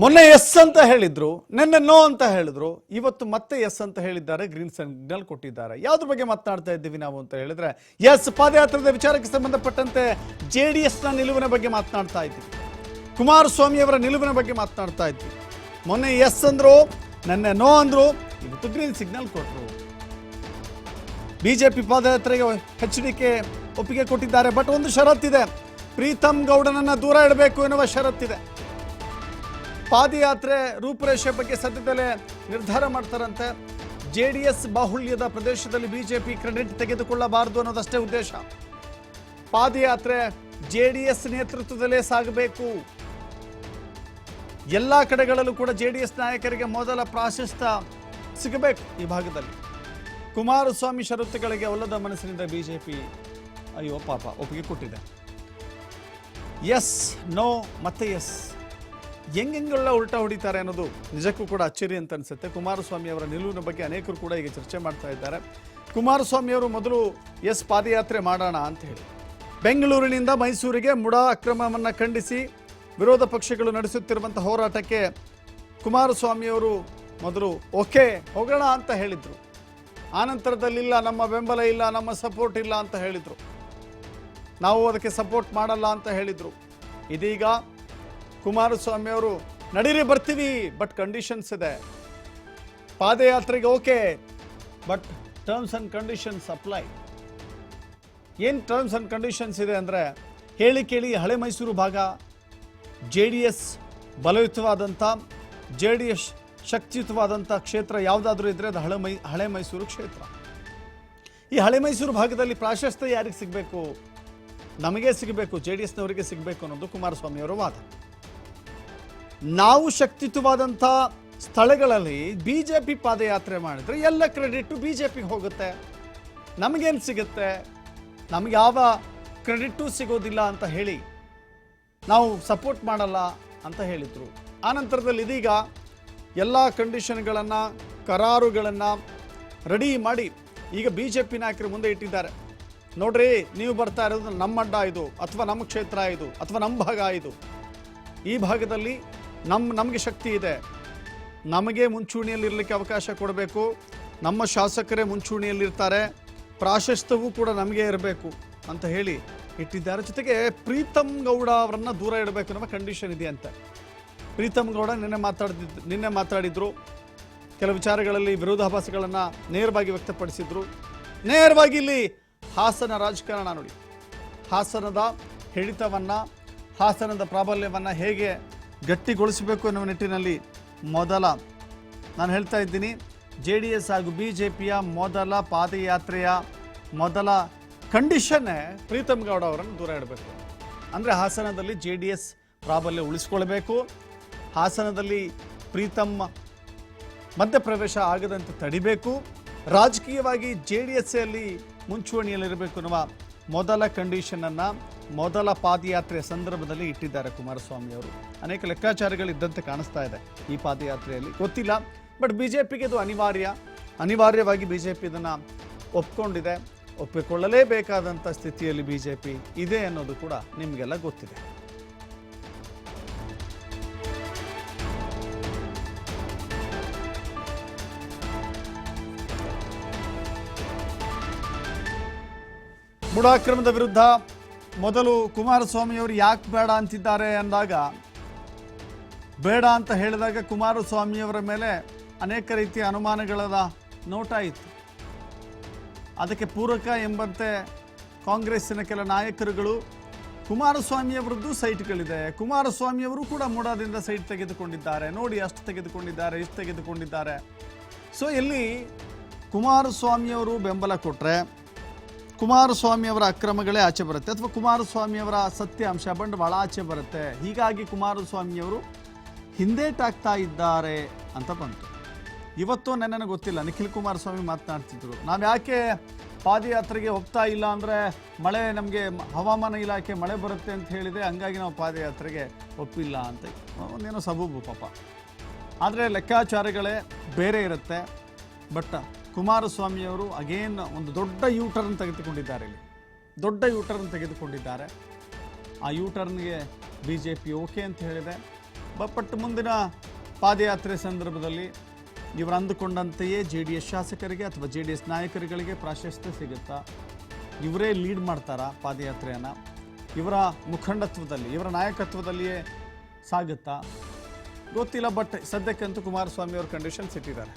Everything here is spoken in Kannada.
ಮೊನ್ನೆ ಎಸ್ ಅಂತ ಹೇಳಿದ್ರು, ನಿನ್ನೆ ನೋ ಅಂತ ಹೇಳಿದ್ರು, ಇವತ್ತು ಮತ್ತೆ ಎಸ್ ಅಂತ ಹೇಳಿದ್ದಾರೆ, ಗ್ರೀನ್ ಸಿಗ್ನಲ್ ಕೊಟ್ಟಿದ್ದಾರೆ. ಯಾವ್ದ್ರ ಬಗ್ಗೆ ಮಾತನಾಡ್ತಾ ಇದ್ದೀವಿ ನಾವು ಅಂತ ಹೇಳಿದ್ರೆ, ಎಸ್ ಪಾದಯಾತ್ರದ ವಿಚಾರಕ್ಕೆ ಸಂಬಂಧಪಟ್ಟಂತೆ ಜೆ ಡಿ ಎಸ್ನ ನಿಲುವಿನ ಬಗ್ಗೆ ಮಾತನಾಡ್ತಾ ಇದ್ವಿ ಕುಮಾರಸ್ವಾಮಿಯವರ ನಿಲುವಿನ ಬಗ್ಗೆ ಮಾತನಾಡ್ತಾ ಇದ್ವಿ ಮೊನ್ನೆ ಎಸ್ ಅಂದ್ರು, ನಿನ್ನೆ ನೋ ಅಂದ್ರು, ಇವತ್ತು ಗ್ರೀನ್ ಸಿಗ್ನಲ್ ಕೊಟ್ಟರು ಬಿಜೆಪಿ ಪಾದಯಾತ್ರೆಗೆ ಎಚ್ ಡಿ ಕೆ ಒಪ್ಪಿಗೆ ಕೊಟ್ಟಿದ್ದಾರೆ, ಬಟ್ ಒಂದು ಷರತ್ತಿದೆ. ಪ್ರೀತಮ್ ಗೌಡನನ್ನ ದೂರ ಇಡಬೇಕು ಎನ್ನುವ ಷರತ್ತಿದೆ. ಪಾದಯಾತ್ರೆ ರೂಪುರೇಷೆ ಬಗ್ಗೆ ಸದ್ಯದಲ್ಲೇ ನಿರ್ಧಾರ ಮಾಡ್ತಾರಂತೆ. ಜೆ ಡಿ ಎಸ್ ಬಾಹುಳ್ಯದ ಪ್ರದೇಶದಲ್ಲಿ ಬಿಜೆಪಿ ಕ್ರೆಡಿಟ್ ತೆಗೆದುಕೊಳ್ಳಬಾರದು ಅನ್ನೋದಷ್ಟೇ ಉದ್ದೇಶ. ಪಾದಯಾತ್ರೆ ಜೆ ಡಿ ಎಸ್ ನೇತೃತ್ವದಲ್ಲೇ ಸಾಗಬೇಕು. ಎಲ್ಲ ಕಡೆಗಳಲ್ಲೂ ಕೂಡ ಜೆ ಡಿ ಎಸ್ ನಾಯಕರಿಗೆ ಮೊದಲ ಪ್ರಾಶಸ್ತ್ಯ ಸಿಗಬೇಕು ಈ ಭಾಗದಲ್ಲಿ. ಕುಮಾರಸ್ವಾಮಿ ಷರತ್ತುಗಳಿಗೆ ಒಲ್ಲದ ಮನಸ್ಸಿನಿಂದ ಬಿಜೆಪಿ, ಅಯ್ಯೋ ಪಾಪ ಒಪ್ಪಿಗೆ ಕೊಟ್ಟಿದೆ. ಎಸ್ ನೋ ಮತ್ತೆ ಎಸ್ ಹೆಂಗೆಲ್ಲ ಉಲ್ಟಾ ಹೊಡಿತಾರೆ ಅನ್ನೋದು ನಿಜಕ್ಕೂ ಕೂಡ ಅಚ್ಚರಿ ಅಂತ ಅನಿಸುತ್ತೆ. ಕುಮಾರಸ್ವಾಮಿ ಅವರ ನಿಲುವಿನ ಬಗ್ಗೆ ಅನೇಕರು ಕೂಡ ಈಗ ಚರ್ಚೆ ಮಾಡ್ತಾ ಇದ್ದಾರೆ. ಕುಮಾರಸ್ವಾಮಿ ಅವರು ಮೊದಲು ಎಸ್ ಪಾದಯಾತ್ರೆ ಮಾಡೋಣ ಅಂತ ಹೇಳಿ. ಬೆಂಗಳೂರಿನಿಂದ ಮೈಸೂರಿಗೆ ಮುಡಾ ಅಕ್ರಮವನ್ನು ಖಂಡಿಸಿ ವಿರೋಧ ಪಕ್ಷಗಳು ನಡೆಸುತ್ತಿರುವಂಥ ಹೋರಾಟಕ್ಕೆ ಕುಮಾರಸ್ವಾಮಿಯವರು ಮೊದಲು ಓಕೆ, ಹೋಗೋಣ ಅಂತ ಹೇಳಿದರು. ಆನಂತರದಲ್ಲಿಲ್ಲ ನಮ್ಮ ಬೆಂಬಲ ಇಲ್ಲ, ನಮ್ಮ ಸಪೋರ್ಟ್ ಇಲ್ಲ ಅಂತ ಹೇಳಿದರು. ನಾವು ಅದಕ್ಕೆ ಸಪೋರ್ಟ್ ಮಾಡಲ್ಲ ಅಂತ ಹೇಳಿದರು. ಇದೀಗ ಕುಮಾರಸ್ವಾಮಿ ಅವರು, ನಡೀರಿ, ಬರ್ತೀವಿ ಬಟ್ ಕಂಡೀಷನ್ಸ್ ಇದೆ. ಪಾದಯಾತ್ರೆಗೆ okay but terms and conditions apply ಏನು ಟರ್ಮ್ಸ್ ಆ್ಯಂಡ್ ಕಂಡೀಷನ್ಸ್ ಇದೆ ಅಂದರೆ, ಹೇಳಿ ಕೇಳಿ ಹಳೆ ಮೈಸೂರು ಭಾಗ, ಜೆ ಡಿ ಎಸ್ ಬಲಯುತವಾದಂಥ ಜೆ ಡಿ ಎಸ್ ಶಕ್ತಿಯುತವಾದಂಥ ಕ್ಷೇತ್ರ ಯಾವುದಾದ್ರೂ ಇದ್ದರೆ ಅದು ಹಳೆ ಮೈ, ಹಳೆ ಮೈಸೂರು ಕ್ಷೇತ್ರ. ಈ ಹಳೆ ಮೈಸೂರು ಭಾಗದಲ್ಲಿ ಪ್ರಾಶಸ್ತ್ಯ ಯಾರಿಗೆ ಸಿಗಬೇಕು? ನಮಗೆ ಸಿಗಬೇಕು, ಜೆ ಡಿ ಎಸ್ನವರಿಗೆ ಸಿಗಬೇಕು ಅನ್ನೋದು ಕುಮಾರಸ್ವಾಮಿಯವರ ವಾದ. ನಾವು ಶಕ್ತಿಯುತವಾದಂಥ ಸ್ಥಳಗಳಲ್ಲಿ ಬಿ ಜೆ ಪಿ ಪಾದಯಾತ್ರೆ ಮಾಡಿದ್ರೆ ಎಲ್ಲ ಕ್ರೆಡಿಟು ಬಿ ಜೆ ಪಿಗೆ ಹೋಗುತ್ತೆ. ನಮಗೇನು ಸಿಗುತ್ತೆ? ನಮ್ಗೆ ಯಾವ ಕ್ರೆಡಿಟೂ ಸಿಗೋದಿಲ್ಲ ಅಂತ ಹೇಳಿ ನಾವು ಸಪೋರ್ಟ್ ಮಾಡಲ್ಲ ಅಂತ ಹೇಳಿದರು. ಆನಂತರದಲ್ಲಿ ಇದೀಗ ಎಲ್ಲ ಕಂಡೀಷನ್ಗಳನ್ನು ಕರಾರುಗಳನ್ನು ರೆಡಿ ಮಾಡಿ ಈಗ ಬಿ ಜೆ ಪಿ ನಾಯಕರು ಮುಂದೆ ಇಟ್ಟಿದ್ದಾರೆ. ನೋಡ್ರಿ, ನೀವು ಬರ್ತಾ ಇರೋದು ನಮ್ಮ ಅಡ್ಡ ಇದು, ಅಥವಾ ನಮ್ಮ ಕ್ಷೇತ್ರ ಇದು, ಅಥವಾ ನಮ್ಮ ಭಾಗ ಇದು. ಈ ಭಾಗದಲ್ಲಿ ನಮ್ಮ ನಮಗೆ ಶಕ್ತಿ ಇದೆ. ನಮಗೆ ಮುಂಚೂಣಿಯಲ್ಲಿ ಇರಲಿಕ್ಕೆ ಅವಕಾಶ ಕೊಡಬೇಕು. ನಮ್ಮ ಶಾಸಕರೇ ಮುಂಚೂಣಿಯಲ್ಲಿರ್ತಾರೆ. ಪ್ರಾಶಸ್ತ್ಯವೂ ಕೂಡ ನಮಗೆ ಇರಬೇಕು ಅಂತ ಹೇಳಿ ಇಟ್ಟಿದ್ದಾರೆ. ಜೊತೆಗೆ ಪ್ರೀತಮ್ ಗೌಡ ಅವರನ್ನ ದೂರ ಇಡಬೇಕು ಅನ್ನೋ ಕಂಡೀಷನ್ ಇದೆ ಅಂತ. ಪ್ರೀತಮ್ ಗೌಡ ನಿನ್ನೆ ಮಾತಾಡಿದ್ದು, ನಿನ್ನೆ ಮಾತಾಡಿದ್ರು. ಕೆಲವು ವಿಚಾರಗಳಲ್ಲಿ ವಿರೋಧಾಭಾಸಗಳನ್ನು ನೇರವಾಗಿ ವ್ಯಕ್ತಪಡಿಸಿದ್ರು. ನೇರವಾಗಿ ಇಲ್ಲಿ ಹಾಸನ ರಾಜಕಾರಣ ನೋಡಿ. ಹಾಸನದ ಹಿಡಿತವನ್ನು, ಹಾಸನದ ಪ್ರಾಬಲ್ಯವನ್ನು ಹೇಗೆ ಗಟ್ಟಿಗೊಳಿಸಬೇಕು ಎನ್ನುವ ನಿಟ್ಟಿನಲ್ಲಿ ಮೊದಲ ನಾನು ಹೇಳ್ತಾ ಇದ್ದೀನಿ ಜೆ ಡಿ ಎಸ್ ಹಾಗೂ ಬಿ ಜೆ ಪಿಯ ಮೊದಲ ಪಾದಯಾತ್ರೆಯ ಮೊದಲ ಕಂಡೀಷನ್ನೇ ಪ್ರೀತಮ್ ಗೌಡ ಅವರನ್ನು ದೂರ ಇಡಬೇಕು. ಅಂದರೆ ಹಾಸನದಲ್ಲಿ ಜೆ ಡಿ ಎಸ್ ಪ್ರಾಬಲ್ಯ ಉಳಿಸ್ಕೊಳ್ಬೇಕು, ಹಾಸನದಲ್ಲಿ ಪ್ರೀತಮ್ ಮಧ್ಯಪ್ರವೇಶ ಆಗದಂತೆ ತಡಿಬೇಕು, ರಾಜಕೀಯವಾಗಿ ಜೆ ಡಿ ಎಸ್ ಅಲ್ಲಿ ಮುಂಚೂಣಿಯಲ್ಲಿರಬೇಕು ಅನ್ನುವ ಮೊದಲ ಕಂಡೀಷನನ್ನು ಮೊದಲ ಪಾದಯಾತ್ರೆಯ ಸಂದರ್ಭದಲ್ಲಿ ಇಟ್ಟಿದ್ದಾರೆ ಕುಮಾರಸ್ವಾಮಿ ಅವರು. ಅನೇಕ ಲೆಕ್ಕಾಚಾರಗಳು ಇದ್ದಂತೆ ಕಾಣಿಸ್ತಾ ಇದೆ ಈ ಪಾದಯಾತ್ರೆಯಲ್ಲಿ. ಗೊತ್ತಿಲ್ಲ, ಬಟ್ ಬಿ ಜೆ ಪಿಗೆ ಇದು ಅನಿವಾರ್ಯ. ಅನಿವಾರ್ಯವಾಗಿ ಬಿ ಜೆ ಪಿ ಇದನ್ನು ಒಪ್ಕೊಂಡಿದೆ. ಒಪ್ಪಿಕೊಳ್ಳಲೇಬೇಕಾದಂಥ ಸ್ಥಿತಿಯಲ್ಲಿ ಬಿ ಜೆ ಪಿ ಇದೆ ಅನ್ನೋದು ಕೂಡ ನಿಮಗೆಲ್ಲ ಗೊತ್ತಿದೆ. ಬುಡಾಕ್ರಮದ ವಿರುದ್ಧ ಮೊದಲು ಕುಮಾರಸ್ವಾಮಿಯವರು ಯಾಕೆ ಬೇಡ ಅಂತಿದ್ದಾರೆ ಅಂದಾಗ, ಬೇಡ ಅಂತ ಹೇಳಿದಾಗ ಕುಮಾರಸ್ವಾಮಿಯವರ ಮೇಲೆ ಅನೇಕ ರೀತಿಯ ಅನುಮಾನಗಳ ನೋಟ ಇತ್ತು. ಅದಕ್ಕೆ ಪೂರಕ ಎಂಬಂತೆ ಕಾಂಗ್ರೆಸ್ಸಿನ ಕೆಲ ನಾಯಕರುಗಳು ಕುಮಾರಸ್ವಾಮಿಯವರದ್ದು ಸೈಟ್ಗಳಿದೆ. ಕುಮಾರಸ್ವಾಮಿಯವರು ಕೂಡ ಮೂಡಾದಿಂದ ಸೈಟ್ ತೆಗೆದುಕೊಂಡಿದ್ದಾರೆ. ನೋಡಿ ಅಷ್ಟು ತೆಗೆದುಕೊಂಡಿದ್ದಾರೆ, ಇಷ್ಟು ತೆಗೆದುಕೊಂಡಿದ್ದಾರೆ. ಸೊ, ಇಲ್ಲಿ ಕುಮಾರಸ್ವಾಮಿಯವರು ಬೆಂಬಲ ಕೊಟ್ಟರೆ ಕುಮಾರಸ್ವಾಮಿ ಅವರ ಅಕ್ರಮಗಳೇ ಆಚೆ ಬರುತ್ತೆ ಅಥವಾ ಕುಮಾರಸ್ವಾಮಿ ಅವರ ಸತ್ಯಾಂಶ, ಬಂಡವಾಳ ಆಚೆ ಬರುತ್ತೆ. ಹೀಗಾಗಿ ಕುಮಾರಸ್ವಾಮಿಯವರು ಹಿಂದೇಟಾಗ್ತಾ ಇದ್ದಾರೆ ಅಂತ ಬಂತು. ಇವತ್ತು ನನಗೆ ಗೊತ್ತಿಲ್ಲ. ನಿಖಿಲ್ ಕುಮಾರಸ್ವಾಮಿ ಮಾತನಾಡ್ತಿದ್ರು. ನಾವು ಯಾಕೆ ಪಾದಯಾತ್ರೆಗೆ ಹೋಗ್ತಾ ಇಲ್ಲ ಅಂದರೆ ಮಳೆ ನಮಗೆ ಹವಾಮಾನ ಇಲಾಖೆ ಮಳೆ ಬರುತ್ತೆ ಅಂತ ಹೇಳಿದೆ, ಹಂಗಾಗಿ ನಾವು ಪಾದಯಾತ್ರೆಗೆ ಒಪ್ಪಿಲ್ಲ ಅಂತ. ಒಂದೇನೋ ಸಬೂಬು ಪಾಪ. ಆದರೆ ಲೆಕ್ಕಾಚಾರಗಳೇ ಬೇರೆ ಇರುತ್ತೆ. ಬಟ್ ಕುಮಾರಸ್ವಾಮಿಯವರು ಅಗೇನ್ ಒಂದು ದೊಡ್ಡ ಯೂ ಟರ್ನ್ ತೆಗೆದುಕೊಂಡಿದ್ದಾರೆ ಇಲ್ಲಿ. ದೊಡ್ಡ ಯೂ ಟರ್ನ್ ತೆಗೆದುಕೊಂಡಿದ್ದಾರೆ. ಆ ಯೂ ಟರ್ನ್ಗೆ ಬಿ ಜೆ ಪಿ ಓಕೆ ಅಂತ ಹೇಳಿದೆ. ಬಟ್ ಮುಂದಿನ ಪಾದಯಾತ್ರೆ ಸಂದರ್ಭದಲ್ಲಿ ಇವರು ಅಂದುಕೊಂಡಂತೆಯೇ ಜೆ ಡಿ ಎಸ್ ಶಾಸಕರಿಗೆ ಅಥವಾ ಜೆ ಡಿ ಎಸ್ ನಾಯಕರುಗಳಿಗೆ ಪ್ರಾಶಸ್ತ್ಯ ಸಿಗುತ್ತಾ? ಇವರೇ ಲೀಡ್ ಮಾಡ್ತಾರಾ ಪಾದಯಾತ್ರೆಯನ್ನು? ಇವರ ಮುಖಂಡತ್ವದಲ್ಲಿ, ಇವರ ನಾಯಕತ್ವದಲ್ಲಿಯೇ ಸಾಗುತ್ತಾ? ಗೊತ್ತಿಲ್ಲ ಬಟ್ ಸದ್ಯಕ್ಕಂತೂ ಕುಮಾರಸ್ವಾಮಿ ಅವ್ರ ಕಂಡೀಷನ್ಸ್ ಇಟ್ಟಿದ್ದಾರೆ